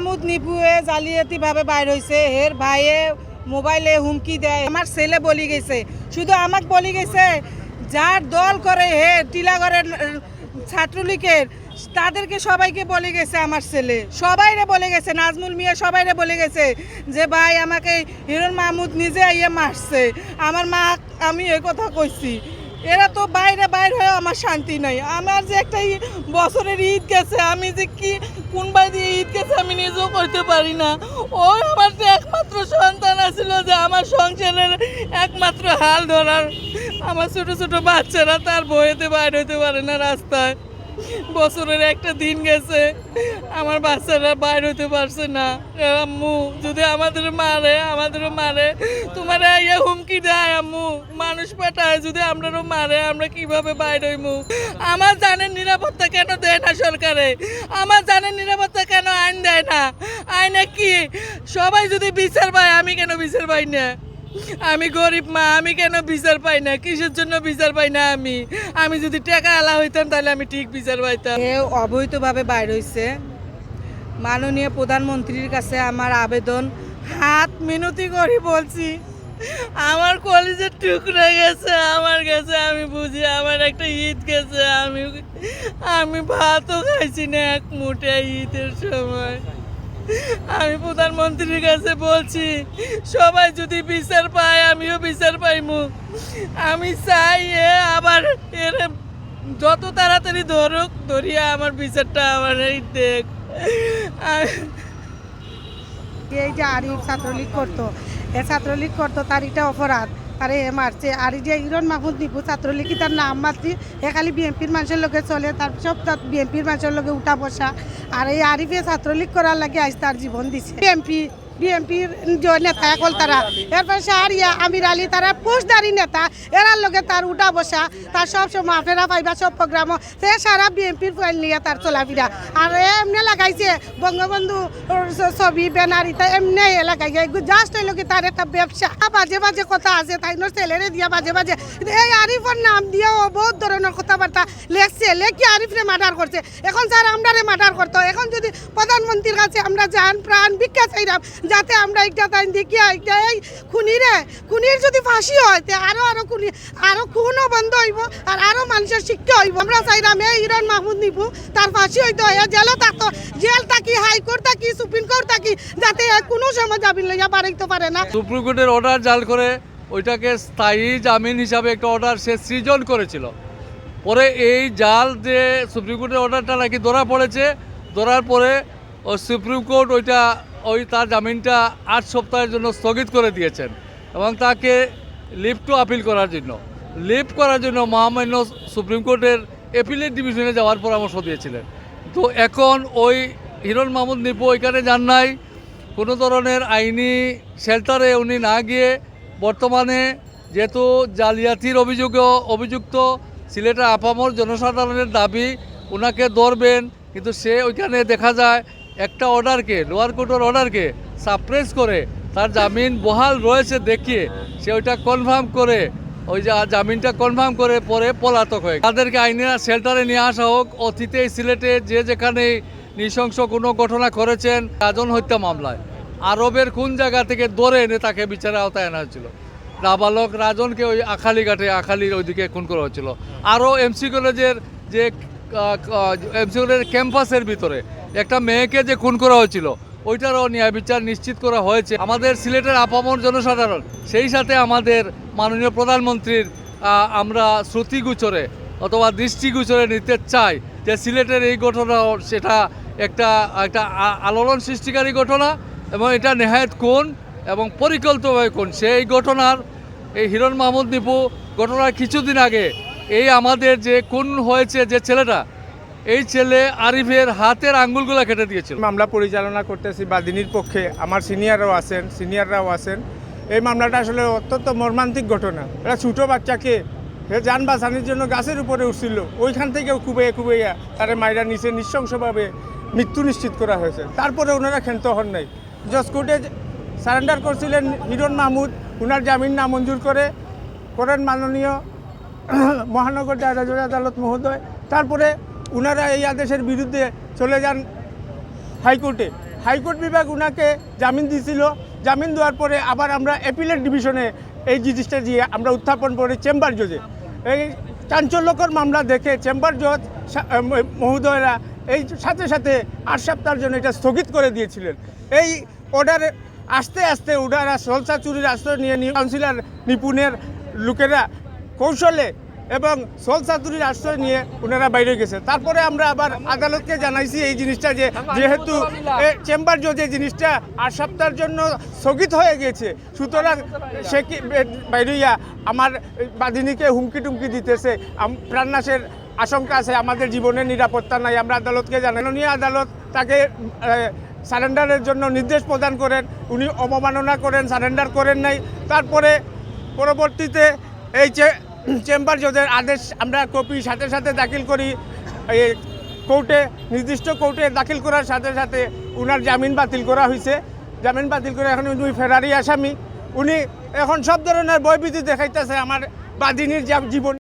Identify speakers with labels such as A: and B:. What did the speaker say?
A: মাহমুদ নিপুয়ে জালিয়াতি ভাবে বাইর হয়েছে হের ভাইয়ে মোবাইলে হুমকি দেয়। আমার ছেলে বলি গেছে। শুধু আমাকে বলি গেছে, যার দল করে হে টিলাগড়ের ছাত্রলীগের, তাদেরকে সবাইকে বলে গেছে আমার ছেলে। সবাইরে বলে গেছে, নাজমুল মিয়া সবাইরে বলে গেছে যে, ভাই, আমাকে হিরণ মাহমুদ নিজে ইয়ে মারছে। আমার মা, আমি এই কথা কইছি। এরা তো বাইরে বাইরে হয়ে আমার শান্তি নাই। আমার যে একটা বছরের ঈদ গেছে, আমি যে কি কোন দিয়ে ঈদ গেছে আমি নিজেও করতে পারি না। ও আমার যে একমাত্র সন্তান আছিল যে আমার সংসারের একমাত্র হাল ধরার। আমার ছোট ছোট বাচ্চারা তার বইতে বাইর হইতে পারে না রাস্তায়। বছরের একটা দিন গেছে, আমার বাচ্চারা বাইর হতে পারছে না। আম্মু, যদি আমাদের মারে, আমাদেরও মারে। তোমার ইয়ে হুমকি দেয় আম্মু। মানুষ পাঠায় যদি আমরাও মারে, আমরা কীভাবে বাইর হইমু? আমার জানের নিরাপত্তা কেন দেয় না সরকারে? আমার জানের নিরাপত্তা কেন আইন দেয় না? আইনে কি? সবাই যদি বিচার পায়, আমি কেন বিচার পাই না? আমি গরিব মা আমি কেন বিচার পাই না? কিসের জন্য বিচার পাই না আমি? আমি যদি টাকা আলা হইতাম তাহলে আমি ঠিক বিচার পাইতাম। অবৈধভাবে বাইর হইছে। মাননীয় প্রধানমন্ত্রীর কাছে আমার আবেদন হাত মিনতি করি বলছি। আমার কলেজের টুকরা গেছে আমার কাছে আমি বুঝি আমার একটা ঈদ গেছে আমি আমি ভাতও খাইছি না এক মুঠে ঈদের সময়। আমি প্রধানমন্ত্রীর কাছে বলছি, সবাই যদি বিচার পায়, আমিও বিচার পাইমু। আমি চাই এ আবার এর যত তাড়াতাড়ি ধরুক, ধরিয়া আমার বিচারটা আমার দেখ।
B: এই যে আরিফ ছাত্রলীগ করতো, এ ছাত্রলীগ করতো তার এটা অপরাধ। তারে মারছে। আর যে ইরন মাহমুদ নিপু ছাত্রলীগ তার নাম মাত্রি হে খালি বিএনপির মানুষের লগে চলে, তার সব তার বিএনপির মানুষের লগে উঠা বসা। আর এই আরিফে ছাত্রলীগ করার লাগে আজ তার জীবন দিছে। বিএনপি বিএনপির নেতা একল তারা। এরপর ইয়া আমির আলী, তারা পোস্টদারি নেতা। এরার লগে তার উঠা বসা, তার সব সময় আপনারা পাইবা, সব প্রোগ্রাম সে সারা বিএনপির ফাইল নিয়ে তার চলাফেরা। আর এমনি লাগাইছে, বঙ্গবন্ধু ছবি, ব্যানার, ইতা এমনি এ লাগাই জাস্ট হইল কি তার একটা ব্যবসা। বাজে বাজে কথা আছে, তাই নোর ছেলেরে দিয়া বাজে বাজে। এই আরিফের নাম দিয়ে ও বহুত ধরনের কথাবার্তা লেখছে। লেখি আরিফরে মার্ডার করছে। এখন স্যার আমরারে মার্ডার করতো। এখন যদি প্রধানমন্ত্রীর কাছে আমরা যান, প্রাণ ভিক্ষা চাইলাম যাতে আমরা একটা তাই দেখিয়া একটা এই খুনিরে, খুনির যদি ফাঁসি হয়, তে আরও আরও খুনি, আরও খুনও বন্ধ হইব আর আরও মানুষের শিক্ষা হইব। আমরা চাইলাম এই ইরান মাহমুদ নিপু, তার ফাঁসি হইতে হয় জেলও থাকতো, জেল থাকি, হাইকোর্ট থাকি, সুপ্রিম কোর্ট থাকি, যাতে কোনো সময় জামিন লইয়া বাড়াইতে পারে না।
C: সুপ্রিম কোর্টের অর্ডার জাল করে ওইটাকে স্থায়ী জামিন হিসাবে একটা অর্ডার সে সৃজন করেছিল। পরে এই জাল যে সুপ্রিম কোর্টের অর্ডারটা নাকি ধরা পড়েছে, ধরার পরে সুপ্রিম কোর্ট ওইটা ওই তার জামিনটা আট সপ্তাহের জন্য স্থগিত করে দিয়েছেন এবং তাকে লিভ টু আপিল করার জন্য। লিভ করার জন্য মহামান্য সুপ্রিম কোর্টের এপিলেট ডিভিশনে যাওয়ার পরামর্শ দিয়েছিলেন। তো এখন ওই হিরণ মাহমুদ নিপু ওইখানে যান নাই। কোনো ধরনের আইনি শেল্টারে উনি না গিয়ে বর্তমানে যেহেতু জালিয়াতির অভিযোগ অভিযুক্ত, সিলেটের আপামর জনসাধারণের দাবি ওনাকে ধরবেন, কিন্তু সে ওইখানে দেখা যায় একটা অর্ডারকে, লোয়ার কোর্টের অর্ডারকে সাপ্রেস করে তার জামিন বহাল রয়েছে দেখিয়ে সে ওইটা কনফার্ম করে, ওই যা জামিনটা কনফার্ম করে পরে পলাতক হয়ে তাদেরকে আইনে শেল্টারে নিয়ে আসা হোক, অতীতে, সিলেটে যে যেখানে নৃশংস কোনো ঘটনা করেছেন, রাজন হত্যা মামলায়। আরবের কোন জায়গা থেকে ধরে এনে তাকে বিচারের আওতায় আনা হয়েছিল? নাবালক রাজনকে ওই আখালি ঘাটে, আখালির ওইদিকে খুন করা হয়েছিল। আরও এমসি কলেজের যে এমসি কলেজের ক্যাম্পাসের ভিতরে একটা মেয়েকে যে খুন করা হয়েছিল, ওইটারও ন্যায় বিচার নিশ্চিত করা হয়েছে। আমাদের সিলেটের আপামর জনসাধারণ, সেই সাথে আমাদের মাননীয় প্রধানমন্ত্রীর আমরা শ্রুতিগুচরে অথবা দৃষ্টিগোচরে নিতে চাই যে সিলেটের এই ঘটনা, সেটা একটা একটা আলোড়ন সৃষ্টিকারী ঘটনা এবং এটা নেহায়ত কোন এবং পরিকল্পিতভাবে কোন? সেই ঘটনার, এই হিরণ মাহমুদ নিপু ঘটনার কিছুদিন আগে এই আমাদের যে খুন হয়েছে যে ছেলেটা এই ছেলে আরিফের হাতের আঙ্গুলগুলো কেটে দিয়েছিল।
D: মামলা পরিচালনা করতেছি বাদিনীর পক্ষে। আমার সিনিয়ররাও আছেন সিনিয়ররাও আছেন। এই মামলাটা আসলে অত্যন্ত মর্মান্তিক ঘটনা। একটা ছোটো বাচ্চাকে সে যান বাঁচানোর জন্য গাছের উপরে উঠছিল। ওইখান থেকেও কুবাইয়া কুবাইয়া তারে মাইরা নিচে নৃশংসভাবে মৃত্যু নিশ্চিত করা হয়েছে। তারপরে ওনারা ক্ষান্ত হন নাই। জজ কোর্টে সারেন্ডার করছিলেন হিরণ মাহমুদ। ওনার জামিন নামঞ্জুর করে করেন মাননীয় মহানগর দায়রা আদালত মহোদয়। তারপরে ওনারা এই আদেশের বিরুদ্ধে চলে যান হাইকোর্টে। হাইকোর্ট বিভাগ উনাকে জামিন দিয়েছিল জামিন দেওয়ার পরে আবার আমরা অ্যাপিলেট ডিভিশনে এই জিনিসটা দিয়ে আমরা উত্থাপন করি চেম্বার জজে। এই চাঞ্চল্যকর মামলা দেখে চেম্বার জজ মহোদয়রা এই সাথে সাথে আট সপ্তাহের জন্য এটা স্থগিত করে দিয়েছিলেন। এই অর্ডারে আস্তে আস্তে ওনারা সলসা চুরির আশ্রয় নিয়ে কাউন্সিলর নিপুণের লোকেরা কৌশলে এবং সলসাতুরির আশ্রয় নিয়ে ওনারা বাইরে গেছে। তারপরে আমরা আবার আদালতকে জানাইছি এই জিনিসটা যে, যেহেতু চেম্বার জজ জিনিসটা আট সপ্তাহের জন্য স্থগিত হয়ে গেছে, সুতরাং সে কি বাইরেইয়া আমার বাদিনীকে হুমকি টুমকি দিতেছে প্রাণনাশের আশঙ্কা আছে, আমাদের জীবনের নিরাপত্তা নাই, আমরা আদালতকে জানানো নিয়ে আদালত তাকে সারেন্ডারের জন্য নির্দেশ প্রদান করেন, উনি অবমাননা করেন, সারেন্ডার করেন নাই। তারপরে পরবর্তীতে এই যে চেম্বার জজের আদেশ আমরা কপি সাথে সাথে দাখিল করি। এই কোর্টে, নির্দিষ্ট কোর্টে দাখিল করার সাথে সাথে উনার জামিন বাতিল করা হয়েছে জামিন বাতিল করে এখন উনি ফেরারি আসামি। উনি এখন সব ধরনের বয়বিধি দেখাইতেছে আমার বাদিনীর জীবন।